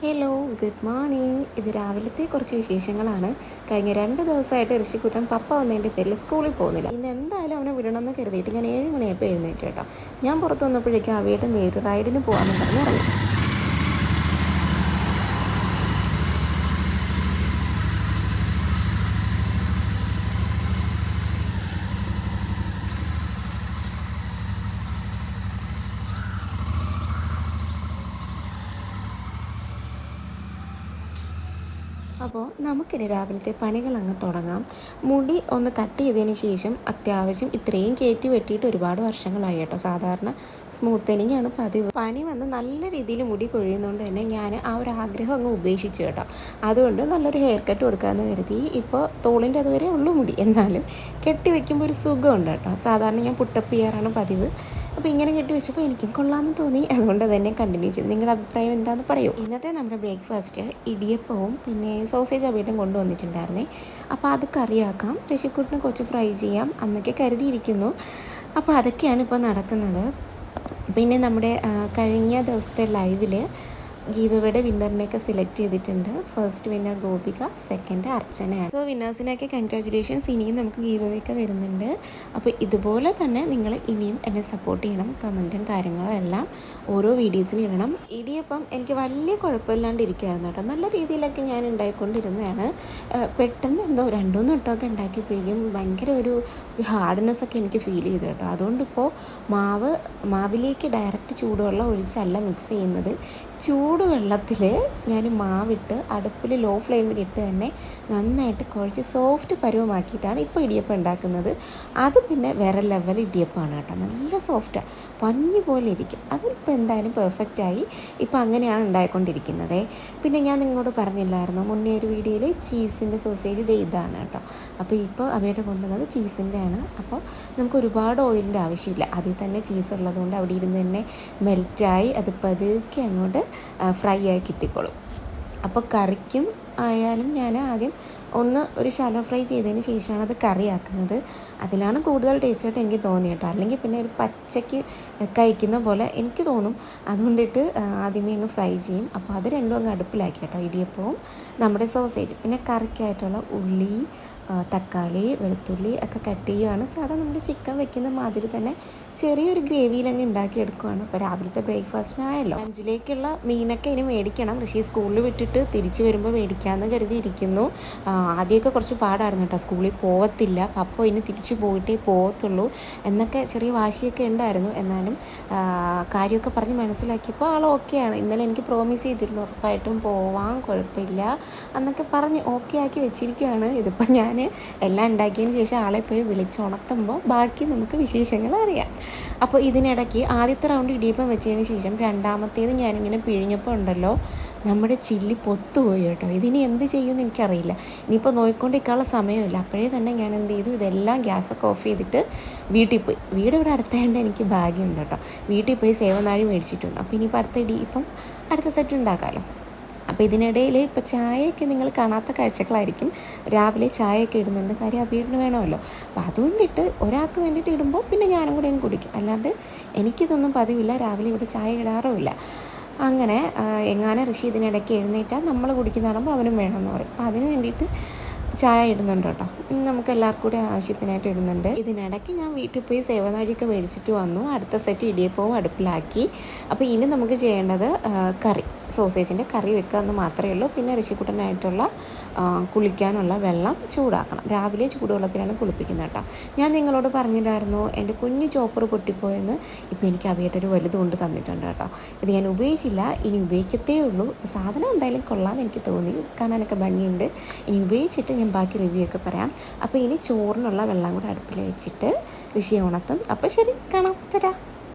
Hello good morning ഇത് രാവിലത്തെ കുറച്ച് വിശേഷങ്ങളാണ്. കഴിഞ്ഞ രണ്ട് ദിവസമായിട്ട് ഋഷിക്കുട്ടൻ പപ്പ വന്നതിന്റെ പേരിൽ സ്കൂളിൽ പോകുന്നില്ല. ഇന്ന് എന്തായാലും അവനെ വിടണമെന്ന് കരുതിയിട്ട് ഞാൻ ഏഴ് മണിയായപ്പോൾ എഴുന്നേറ്റ് കേട്ടോ. ഞാൻ പുറത്ത് വന്നപ്പോഴേക്കും അവയുടെ നേരിട്ട് റൈഡിന് പോകാമെന്ന് പറഞ്ഞ് അപ്പോൾ നമുക്കിനി രാവിലത്തെ പണികൾ അങ്ങ് തുടങ്ങാം. മുടി ഒന്ന് കട്ട് ചെയ്തതിന് ശേഷം അത്യാവശ്യം ഇത്രയും കയറ്റി വെട്ടിയിട്ട് ഒരുപാട് വർഷങ്ങളായി കേട്ടോ. സാധാരണ സ്മൂത്തനിങ് ആണ് പതിവ്. പനി വന്ന് നല്ല രീതിയിൽ മുടി കൊഴിയുന്നതുകൊണ്ട് തന്നെ ഞാൻ ആ ഒരു ആഗ്രഹം അങ്ങ് ഉപേക്ഷിച്ചു കേട്ടോ. അതുകൊണ്ട് നല്ലൊരു ഹെയർ കട്ട് കൊടുക്കാമെന്ന് കരുതി. ഇപ്പോൾ തോളിന്റെ അതുവരെ ഉള്ളു മുടി. എന്നാലും കെട്ടി വെക്കുമ്പോൾ ഒരു സുഖമുണ്ട് കേട്ടോ. സാധാരണ ഞാൻ പുട്ടപ്പ് ചെയ്യാറാണ് പതിവ്. അപ്പോൾ ഇങ്ങനെ കെട്ടി വെച്ചപ്പോൾ എനിക്കും കൊള്ളാമെന്ന് തോന്നി. അതുകൊണ്ട് തന്നെ കണ്ടിന്യൂ ചെയ്തു. നിങ്ങളുടെ അഭിപ്രായം എന്താണെന്ന് പറയൂ. ഇന്നത്തെ നമ്മുടെ ബ്രേക്ക്ഫാസ്റ്റ് ഇടിയപ്പവും പിന്നെ സോസേജ് അവിയലും കൊണ്ടുവന്നിട്ടുണ്ടായിരുന്നേ. അപ്പോൾ അത് കറിയാക്കാം ഋഷിക്കുട്ടിനെ കുറച്ച് ഫ്രൈ ചെയ്യാം അന്നൊക്കെ കരുതിയിരിക്കുന്നു. അപ്പോൾ അതൊക്കെയാണ് ഇപ്പോൾ നടക്കുന്നത്. പിന്നെ നമ്മുടെ കഴിഞ്ഞ ദിവസത്തെ ലൈവിൽ ഗീവയുടെ വിന്നറിനെയൊക്കെ സെലക്ട് ചെയ്തിട്ടുണ്ട്. ഫസ്റ്റ് വിന്നർ ഗോപിക സെക്കൻഡ് അർച്ചനയാണ്. സോ വിന്നേഴ്സിനൊക്കെ കൺഗ്രാചുലേഷൻസ് ഇനിയും നമുക്ക് ഗീവയൊക്കെ വരുന്നുണ്ട്. അപ്പോൾ ഇതുപോലെ തന്നെ നിങ്ങൾ ഇനിയും എന്നെ സപ്പോർട്ട് ചെയ്യണം കമന്റും കാര്യങ്ങളും എല്ലാം ഓരോ വീഡിയോസിന് ഇടണം. ഇടിയപ്പം എനിക്ക് വലിയ കുഴപ്പമില്ലാണ്ട് ഇരിക്കുമായിരുന്നു കേട്ടോ. നല്ല രീതിയിലൊക്കെ ഞാൻ ഉണ്ടായിക്കൊണ്ടിരുന്നതാണ്. പെട്ടെന്ന് എന്തോ രണ്ടൂന്ന് വട്ടമൊക്കെ ഉണ്ടാക്കിയപ്പോഴേക്കും ഭയങ്കര ഒരു ഒരു ഹാർഡ്നെസ് ഒക്കെ എനിക്ക് ഫീൽ ചെയ്തു കേട്ടോ. അതുകൊണ്ടിപ്പോൾ മാവ് മാവിലേക്ക് ഡയറക്റ്റ് ചൂടുവെള്ളം ഒഴിച്ചല്ല മിക്സ് ചെയ്യുന്നത്. ചൂടുവെള്ളത്തിൽ ഞാൻ മാവിട്ട് അടുപ്പിൽ ലോ ഫ്ലെയിമിലിട്ട് തന്നെ നന്നായിട്ട് കുഴച്ച് സോഫ്റ്റ് പരുവമാക്കിയിട്ടാണ് ഇപ്പോൾ ഇടിയപ്പം ഉണ്ടാക്കുന്നത് അത് പിന്നെ വേറെ ലെവൽ ഇടിയപ്പമാണ് കേട്ടോ. നല്ല സോഫ്റ്റാണ് പഞ്ഞു പോലെ ഇരിക്കും. അതിപ്പോൾ എന്തായാലും പെർഫെക്റ്റായി ഇപ്പോൾ അങ്ങനെയാണ് ഉണ്ടായിക്കൊണ്ടിരിക്കുന്നത് പിന്നെ ഞാൻ നിങ്ങളോട് പറഞ്ഞില്ലായിരുന്നു മുന്നേ ഒരു വീഡിയോയിൽ ചീസിന്റെ സോസേജ് ഇത് ഇതാണ് കേട്ടോ. അപ്പോൾ ഇപ്പോൾ അവയുടെ കൊണ്ടുവന്നത് ചീസിന്റെ ആണ് അപ്പോൾ നമുക്ക് ഒരുപാട് ഓയിലിന്റെ ആവശ്യമില്ല. അതിൽ തന്നെ ചീസ് ഉള്ളതുകൊണ്ട് അവിടെ ഇരുന്ന് തന്നെ മെൽറ്റായി അത് പതുക്കെ അങ്ങോട്ട് ഫ്രൈ ആയി കിട്ടിക്കോളും. അപ്പോൾ കറിക്കും ആയാലും ഞാൻ ആദ്യം ഒന്ന് ഒരു ശാലോ ഫ്രൈ ചെയ്തതിന് ശേഷമാണ് അത് കറിയാക്കുന്നത്. അതിലാണ് കൂടുതൽ ടേസ്റ്റായിട്ട് എനിക്ക് തോന്നി കേട്ടോ. അല്ലെങ്കിൽ പിന്നെ ഒരു പച്ചയ്ക്ക് കഴിക്കുന്ന പോലെ എനിക്ക് തോന്നും. അതുകൊണ്ടിട്ട് ആദ്യമേ അങ്ങ് ഫ്രൈ ചെയ്യും. അപ്പോൾ അത് രണ്ടും അങ്ങ് അടുപ്പിലാക്കി കേട്ടോ. ഇടിയപ്പവും നമ്മുടെ സോസേജ് പിന്നെ കറിക്കായിട്ടുള്ള ഉള്ളി തക്കാളി വെളുത്തുള്ളി ഒക്കെ കട്ട് ചെയ്യുവാണ്. സാധാരണ നമ്മുടെ ചിക്കൻ വെക്കുന്ന മാതിരി തന്നെ ചെറിയൊരു ഗ്രേവിയിലങ്ങ് ഉണ്ടാക്കിയെടുക്കുവാണ്. അപ്പോൾ രാവിലത്തെ ബ്രേക്ക്ഫാസ്റ്റിനായല്ലോ അഞ്ചിലേക്കുള്ള മീനൊക്കെ ഇനി മേടിക്കണം. ഋഷി സ്കൂളിൽ വിട്ടിട്ട് തിരിച്ചു വരുമ്പോൾ മേടിക്കാമെന്ന് കരുതിയിരിക്കുന്നു. ആദ്യമൊക്കെ കുറച്ച് പാടായിരുന്നു കേട്ടോ. സ്കൂളിൽ പോകത്തില്ല പപ്പോ ഇനി തിരിച്ചു പോയിട്ടേ പോകത്തുള്ളൂ എന്നൊക്കെ ചെറിയ വാശിയൊക്കെ ഉണ്ടായിരുന്നു. എന്നാലും കാര്യമൊക്കെ പറഞ്ഞ് മനസ്സിലാക്കിയപ്പോൾ ആൾ ഓക്കെയാണ് ഇന്നലെ എനിക്ക് പ്രോമിസ് ചെയ്തിരുന്നു ഉറപ്പായിട്ടും പോവാം കുഴപ്പമില്ല എന്നൊക്കെ പറഞ്ഞ് ഓക്കെ ആക്കി വെച്ചിരിക്കുകയാണ്. ഇതിപ്പോൾ ഞാൻ എല്ലാം ഉണ്ടാക്കിയതിന് ശേഷം ആളെ പോയി വിളിച്ചുണർത്തുമ്പോൾ ബാക്കി നമുക്ക് വിശേഷങ്ങൾ അറിയാം. അപ്പോൾ ഇതിനിടയ്ക്ക് ആദ്യത്തെ റൗണ്ട് ഇടിയപ്പം വെച്ചതിന് ശേഷം രണ്ടാമത്തേത് ഞാനിങ്ങനെ പിഴിഞ്ഞപ്പോൾ ഉണ്ടല്ലോ നമ്മുടെ ചില്ലി പൊത്തുപോയി കേട്ടോ. ഇതിനി എന്ത് ചെയ്യുമെന്ന് എനിക്കറിയില്ല. ഇനിയിപ്പോൾ നോയിക്കൊണ്ടിരിക്കാനുള്ള സമയമില്ല. അപ്പോഴേ തന്നെ ഞാൻ എന്ത് ചെയ്തു? ഇതെല്ലാം ഗ്യാസൊക്കെ ഓഫ് ചെയ്തിട്ട് വീട്ടിൽ പോയി. വീട് ഇവിടെ അടുത്തായതുകൊണ്ട് എനിക്ക് ഭാഗ്യമുണ്ട് കേട്ടോ. വീട്ടിൽ പോയി സേവനാഴി മേടിച്ചിട്ടുണ്ട്. അപ്പോൾ ഇനിയിപ്പോൾ അടുത്ത ഇടി ഇപ്പം അടുത്ത സെറ്റ് ഉണ്ടാക്കാമല്ലോ അപ്പോൾ ഇതിനിടയിൽ ഇപ്പോൾ ചായയൊക്കെ നിങ്ങൾ കാണാത്ത കാഴ്ചകളായിരിക്കും. രാവിലെ ചായയൊക്കെ ഇടുന്നുണ്ട്. കാര്യം വീടിന് വേണമല്ലോ. അപ്പോൾ അതുകൊണ്ടിട്ട് ഒരാൾക്ക് വേണ്ടിയിട്ട് ഇടുമ്പോൾ പിന്നെ ഞാനും കൂടെ അങ്ങ് കുടിക്കും. അല്ലാണ്ട് എനിക്കിതൊന്നും പതിവില്ല. രാവിലെ ഇവിടെ ചായ ഇടാറുമില്ല. അങ്ങനെ എങ്ങാനും ഋഷി ഇതിനിടയ്ക്ക് എഴുന്നേറ്റാൽ നമ്മൾ കുടിക്കുന്ന കാണുമ്പോൾ അവനും വേണമെന്ന് പറയും. അപ്പോൾ അതിന് വേണ്ടിയിട്ട് ചായ ഇടുന്നുണ്ട് കേട്ടോ. നമുക്ക് എല്ലാവർക്കും കൂടി ആവശ്യത്തിനായിട്ട് ഇടുന്നുണ്ട്. ഇതിനിടയ്ക്ക് ഞാൻ വീട്ടിൽ പോയി സേവനാഴിയൊക്കെ മേടിച്ചിട്ട് വന്നു. അടുത്ത സെറ്റ് ഇടിയപ്പവും അടുപ്പിലാക്കി. അപ്പോൾ ഇനി നമുക്ക് ചെയ്യേണ്ടത് കറി. സോസേജിന്റെ കറി വെക്കുക എന്ന് മാത്രമേ ഉള്ളൂ. പിന്നെ ഋഷിക്കുട്ടനായിട്ടുള്ള കുളിക്കാനുള്ള വെള്ളം ചൂടാക്കണം. രാവിലെ ചൂടുവെള്ളത്തിലാണ് കുളിപ്പിക്കുന്നത് കേട്ടോ. ഞാൻ നിങ്ങളോട് പറഞ്ഞില്ലായിരുന്നു എന്റെ കുഞ്ഞു ചോപ്പർ പൊട്ടിപ്പോയെന്ന് ഇപ്പോൾ എനിക്ക് അവയായിട്ടൊരു വലുത് കൊണ്ട് തന്നിട്ടുണ്ട് കേട്ടോ. ഇത് ഞാൻ ഉപയോഗിച്ചില്ല ഇനി ഉപയോഗിക്കത്തേ ഉള്ളൂ. സാധനം എന്തായാലും കൊള്ളാമെന്ന് എനിക്ക് തോന്നി. കാണാനൊക്കെ ഭംഗിയുണ്ട്. ഇനി ഉപയോഗിച്ചിട്ട് ഞാൻ ബാക്കി റിവ്യൂ ഒക്കെ പറയാം. അപ്പോൾ ഇനി ചോറിനുള്ള വെള്ളം കൂടെ അടുപ്പിൽ വെച്ചിട്ട് ഋഷിയെ ഉണർത്തും. അപ്പോൾ ശരി കാണാം. ചേട്ടാ